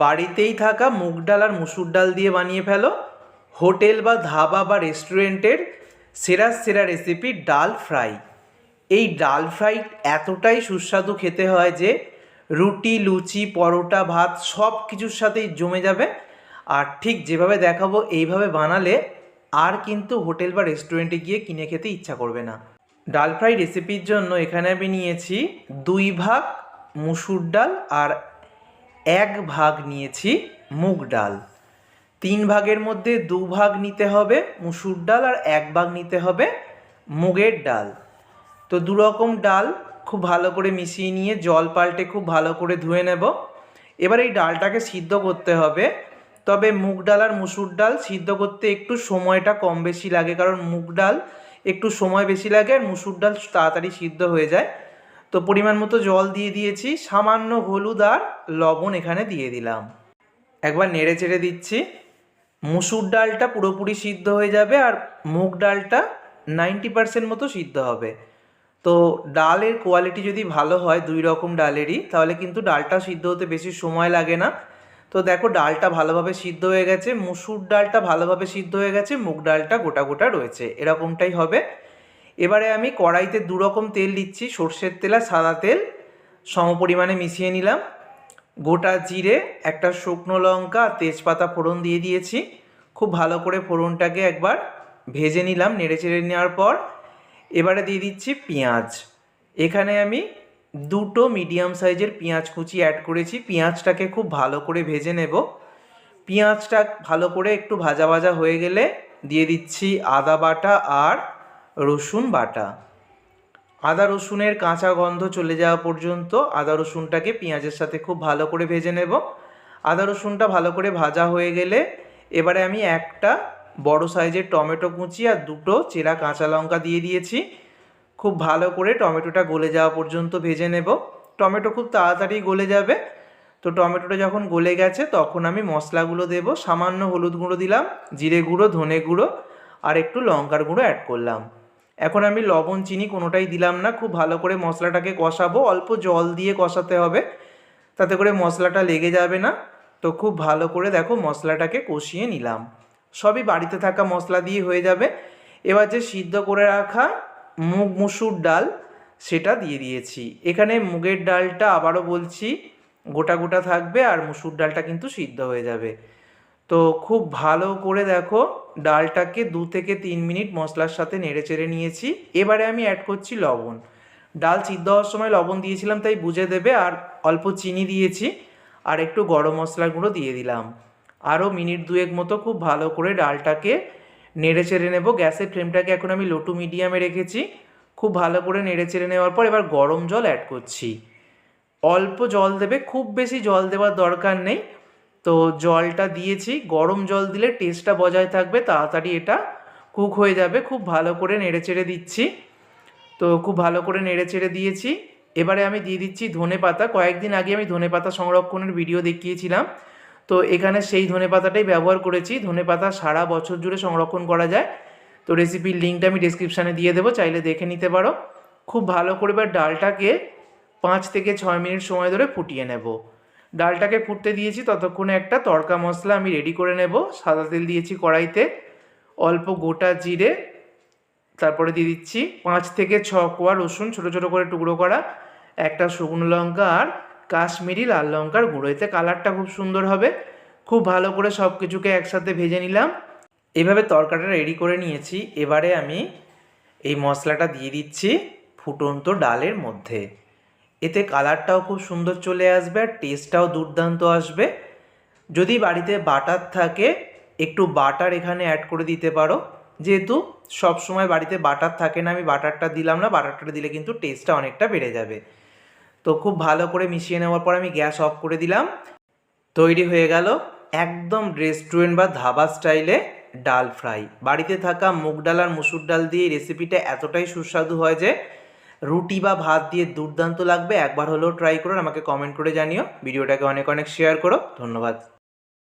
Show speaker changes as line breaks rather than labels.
বাড়িতেই থাকা মুগ ডাল আর মুসুর ডাল দিয়ে বানিয়ে ফেলো। হোটেল বা ধাবা বা রেস্টুরেন্টের সেরা সেরা রেসিপি ডাল ফ্রাই। এই ডাল ফ্রাই এতটাই সুস্বাদু খেতে হয় যে রুটি, লুচি, পরোটা, ভাত সব কিছুর সাথেই জমে যাবে। আর ঠিক যেভাবে দেখাবো, এইভাবে বানালে আর কিন্তু হোটেল বা রেস্টুরেন্টে গিয়ে কিনে খেতে ইচ্ছা করবে না। ডাল ফ্রাই রেসিপির জন্য এখানে আমি নিয়েছি দুই ভাগ মুসুর ডাল আর এক ভাগ নিয়েছি মুগ ডাল। তিন ভাগের মধ্যে দু ভাগ নিতে হবে মুসুর ডাল আর এক ভাগ নিতে হবে মুগের ডাল। তো দু রকম ডাল খুব ভালো করে মিশিয়ে নিয়ে জল পাল্টে খুব ভালো করে ধুয়ে নেব। এবার এই ডালটাকে সিদ্ধ করতে হবে। তবে মুগ ডাল আর মুসুর ডাল সিদ্ধ করতে একটু সময়টা কম বেশি লাগে, কারণ মুগ ডাল একটু সময় বেশি লাগে আর মুসুর ডাল তাড়াতাড়ি সিদ্ধ হয়ে যায়। তো পরিমাণ মতো জল দিয়ে দিয়েছি, সামান্য হলুদ আর লবণ এখানে দিয়ে দিলাম। একবার নেড়ে চেড়ে দিচ্ছি। মুসুর ডালটা পুরোপুরি সিদ্ধ হয়ে যাবে আর মুগ ডালটা নাইনটি পার্সেন্ট মতো সিদ্ধ হবে। তো ডালের কোয়ালিটি যদি ভালো হয়, দুই রকম ডালেরই, তাহলে কিন্তু ডালটা সিদ্ধ হতে বেশি সময় লাগে না। তো দেখো ডালটা ভালোভাবে সিদ্ধ হয়ে গেছে, মুসুর ডালটা ভালোভাবে সিদ্ধ হয়ে গেছে, মুগ ডালটা গোটা গোটা রয়েছে, এরকমটাই হবে। এবারে আমি কড়াইতে দু রকম তেল দিচ্ছি, সর্ষের তেল আর সাদা তেল। সমপরিমাণে মিশিয়ে নিলাম। গোটা জিরে, একটা শুকনো লঙ্কা আর তেজপাতা ফোড়ন দিয়ে দিয়েছি। খুব ভালো করে ফোড়নটাকে একবার ভেজে নিলাম নেড়ে চেড়ে নেওয়ার পর। এবারে দিয়ে দিচ্ছি পেঁয়াজ। এখানে আমি দুটো মিডিয়াম সাইজের পেঁয়াজ কুচি অ্যাড করেছি। পেঁয়াজটাকে খুব ভালো করে ভেজে নেব। পেঁয়াজটা ভালো করে একটু ভাজা ভাজা হয়ে গেলে দিয়ে দিচ্ছি আদা বাটা আর রসুন বাটা। আদা রসুনের কাঁচা গন্ধ চলে যাওয়া পর্যন্ত আদা রসুনটাকে পেঁয়াজের সাথে খুব ভালো করে ভেজে নেব। আদা রসুনটা ভালো করে ভাজা হয়ে গেলে এবারে আমি একটা বড় সাইজের টমেটো কুচি আর দুটো চেরা কাঁচা লঙ্কা দিয়ে দিয়েছি। খুব ভালো করে টমেটোটা গলে যাওয়া পর্যন্ত ভেজে নেব। টমেটো খুব তাড়াতাড়ি গলে যাবে। তো টমেটোটা যখন গলে গেছে তখন আমি মশলাগুলো দেব। সামান্য হলুদ গুঁড়ো দিলাম, জিরে গুঁড়ো, ধনে গুঁড়ো আর একটু লঙ্কার গুঁড়ো অ্যাড করলাম। এখন আমি লবণ, চিনি কোনোটাই দিলাম না। খুব ভালো করে মশলাটাকে কষাবো। অল্প জল দিয়ে কষাতে হবে। তাতে করে মশলাটা লেগে যাবে না। তো খুব ভালো করে দেখো মশলাটাকে কষিয়ে নিলাম। সবই বাড়িতে থাকা মশলা দিয়ে হয়ে যাবে। এবার যে সিদ্ধ করে রাখা মুগ মুসুর ডাল, সেটা দিয়ে দিয়েছি। এখানে মুগের ডালটা আবারও বলছি, গোটা গোটা থাকবে আর মুসুর ডালটা কিন্তু সিদ্ধ হয়ে যাবে। তো খুব ভালো করে দেখো ডালটাকে দু থেকে তিন মিনিট মশলার সাথে নেড়ে চেড়ে নিয়েছি। এবারে আমি অ্যাড করছি লবণ। ডাল সিদ্ধ হওয়ার সময় লবণ দিয়েছিলাম, তাই বুঝে দেবে, আর অল্প চিনি দিয়েছি, আর একটু গরম মশলা গুঁড়ো দিয়ে দিলাম। আরও মিনিট দুয়েক মতো খুব ভালো করে ডালটাকে নেড়ে চেড়ে নেব। গ্যাসের ফ্লেমটাকে এখন আমি লো টু মিডিয়ামে রেখেছি। খুব ভালো করে নেড়ে চেড়ে নেওয়ার পর এবার গরম জল অ্যাড করছি। অল্প জল দেবে, খুব বেশি জল দেওয়ার দরকার নেই। তো জলটা দিয়েছি, গরম জল দিলে টেস্টটা বজায় থাকবে, তাড়াতাড়ি এটা কুক হয়ে যাবে। খুব ভালো করে নেড়ে চেড়ে দিচ্ছি। তো খুব ভালো করে নেড়ে চেড়ে দিয়েছি। এবারে আমি দিয়ে দিচ্ছি ধনে পাতা। কয়েকদিন আগে আমি ধনে পাতা সংরক্ষণের ভিডিও দেখিয়েছিলাম। তো এখানে সেই ধনে পাতাটাই ব্যবহার করেছি। ধনে পাতা সারা বছর জুড়ে সংরক্ষণ করা যায়। তো রেসিপির লিঙ্কটা আমি ডিসক্রিপশানে দিয়ে দেবো, চাইলে দেখে নিতে পারো। খুব ভালো করে এবার ডালটাকে পাঁচ থেকে ছয় মিনিট সময় ধরে ফুটিয়ে নেব। ডালটাকে ফুটতে দিয়েছি, ততক্ষণে একটা তড়কা মশলা আমি রেডি করে নেব। সাদা তেল দিয়েছি কড়াইতে, অল্প গোটা জিরে, তারপরে দিয়ে দিচ্ছি পাঁচ থেকে ছ কোয়া রসুন, ছোটো ছোটো করে টুকরো করা, একটা শুকনো লঙ্কা আর কাশ্মীরি লাল লঙ্কার গুঁড়ো। এতে কালারটা খুব সুন্দর হবে। খুব ভালো করে সব কিছুকে একসাথে ভেজে নিলাম। এভাবে তরকাটা রেডি করে নিয়েছি। এবারে আমি এই মশলাটা দিয়ে দিচ্ছি ফুটন্ত ডালের মধ্যে। এতে কালারটাও খুব সুন্দর চলে আসবে আর টেস্টটাও দুর্দান্ত আসবে। যদি বাড়িতে বাটার থাকে, একটু বাটার এখানে অ্যাড করে দিতে পারো। যেহেতু সব সময় বাড়িতে বাটার থাকে না, আমি বাটারটা দিলাম না, বাটারটা দিলে কিন্তু টেস্টটা অনেকটা বেড়ে যাবে। তো খুব ভালো করে মিশিয়ে নেওয়ার পর আমি গ্যাস অফ করে দিলাম। তৈরি হয়ে গেল একদম রেস্টুরেন্ট বা ধাবা স্টাইলে ডাল ফ্রাই। বাড়িতে থাকা মুগ ডাল আর মুসুর ডাল দিয়ে রেসিপিটা এতটাই সুস্বাদু হয় যে রুটি বা ভাত দিয়ে দুর্দান্ত লাগবে, একবার হলেও ট্রাই করুন আমাকে কমেন্ট করে জানিও। ভিডিওটাকে অনেক অনেক শেয়ার করো। ধন্যবাদ।